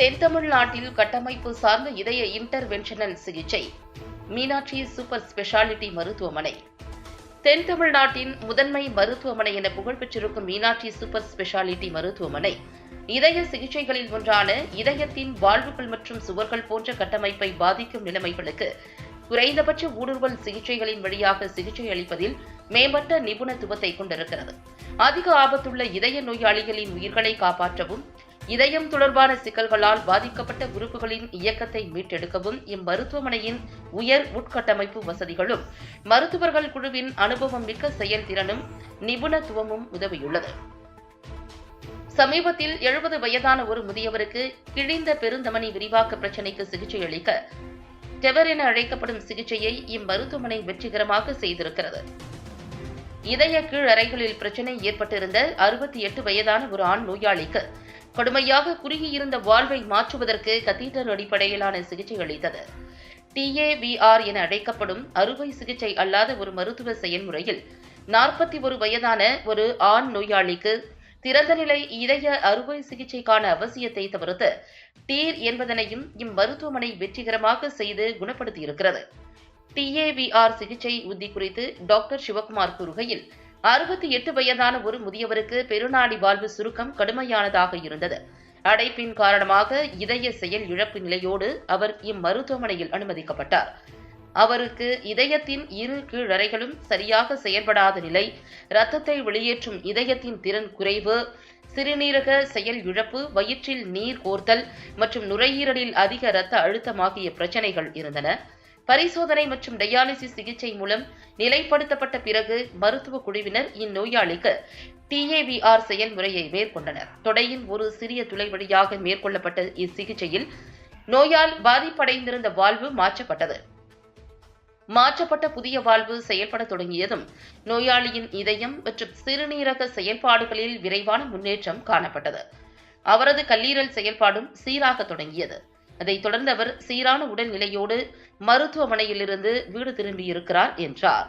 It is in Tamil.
தென் தமிழ்நாட்டில் கட்டமைப்பு சார்ந்த இதய இன்டர்வென்ஷனல் சிகிச்சை. மீனாட்சி சூப்பர் ஸ்பெஷாலிட்டி மருத்துவமனை. தென் தமிழ்நாட்டின் முதன்மை மருத்துவமனை என புகழ்பெற்றிருக்கும் மீனாட்சி சூப்பர் ஸ்பெஷாலிட்டி மருத்துவமனை. இதய சிகிச்சைகளில் ஒன்றான இதயத்தின் வாழ்வுகள் மற்றும் சுவர்கள் போன்ற கட்டமைப்பை பாதிக்கும் நிலைமைகளுக்கு குறைந்தபட்ச ஊடுருவல் சிகிச்சைகளின் வழியாக சிகிச்சை அளிப்பதில் மேம்பட்ட நிபுணத்துவத்தை கொண்டிருக்கிறது. அதிக ஆபத்துள்ள இதய நோயாளிகளின் உயிர்களை காப்பாற்றவும் இதயம் தொடர்பான சிக்கல்களால் பாதிக்கப்பட்ட உறுப்புகளின் இயக்கத்தை மீட்டெடுக்கவும் இம்மருத்துவமனையின் உயர் உட்கட்டமைப்பு வசதிகளும் மருத்துவர்கள் குழுவின் அனுபவம் மிக்க செயல்திறனும் நிபுணத்துவமும் உதவியுள்ளது. சமீபத்தில் எழுபது வயதான ஒரு முதியவருக்கு கிழிந்த பெருந்தமனி விரிவாக்க பிரச்சினைக்கு சிகிச்சை அளிக்க டெவர் என அழைக்கப்படும் சிகிச்சையை இம்மருத்துவமனை வெற்றிகரமாக செய்திருக்கிறது. இதய கீழ் அறைகளில் பிரச்சனை ஏற்பட்டிருந்த அறுபத்தி எட்டு வயதான ஒரு ஆண் நோயாளிக்கு கடுமையாக குறுகியிருந்த வாழ்வை மாற்றுவதற்கு கத்தீட்டர் அடிப்படையிலான சிகிச்சை அளித்தது. டிஏவிஆர் என அழைக்கப்படும் அறுவை சிகிச்சை அல்லாத ஒரு மருத்துவ செயல்முறையில் நாற்பத்தி ஒரு வயதான ஒரு ஆண் நோயாளிக்கு திறந்தநிலை இதய அறுவை சிகிச்சைக்கான அவசியத்தை தவிர்த்து டீர் என்பதனையும் இம்மருத்துவமனை வெற்றிகரமாக செய்து குணப்படுத்தியிருக்கிறது. டிஏவிஆர் சிகிச்சை உத்தி குறித்து டாக்டர் சிவகுமார் கூறுகையில் அறுபத்தி எட்டு வயதான ஒரு முதியவருக்கு பெருநாடி வாழ்வு சுருக்கம் கடுமையானதாக இருந்தது. அடைப்பின் காரணமாக இதய செயல் இழப்பு நிலையோடு அவர் இம்மருத்துவமனையில் அனுமதிக்கப்பட்டார். அவருக்கு இதயத்தின் இரு கீழறைகளும் சரியாக செயல்படாத நிலை இரத்தத்தை வெளியேற்றும் இதயத்தின் திறன் குறைவு சிறுநீரக செயல் இழப்பு வயிற்றில் நீர் கோர்த்தல் மற்றும் நுரையீரலில் அதிக இரத்த அழுத்தம் ஆகிய பிரச்சனைகள் இருந்தன. பரிசோதனை மற்றும் டயாலிசிஸ் சிகிச்சை மூலம் நிலைப்படுத்தப்பட்ட பிறகு மருத்துவ குழுவினர் இந்நோயாளிக்கு டிஏவிஆர் செயல்முறையை மேற்கொண்டனர். தொடையின் ஒரு சிறிய துளை வழியாக மேற்கொள்ளப்பட்ட இச்சிகிச்சையில் நோயால் பாதிப்படைந்திருந்த வாழ்வு மாற்றப்பட்டது. மாற்றப்பட்ட புதிய வாழ்வு செயல்பட தொடங்கியதும் நோயாளியின் இதயம் மற்றும் சிறுநீரக செயல்பாடுகளில் விரைவான முன்னேற்றம் காணப்பட்டது. அவரது கல்லீரல் செயல்பாடும் சீராக தொடங்கியது. அதைத் தொடர்ந்து அவர் சீரான உடல்நிலையோடு மருத்துவமனையிலிருந்து வீடு திரும்பியிருக்கிறார் என்றார்.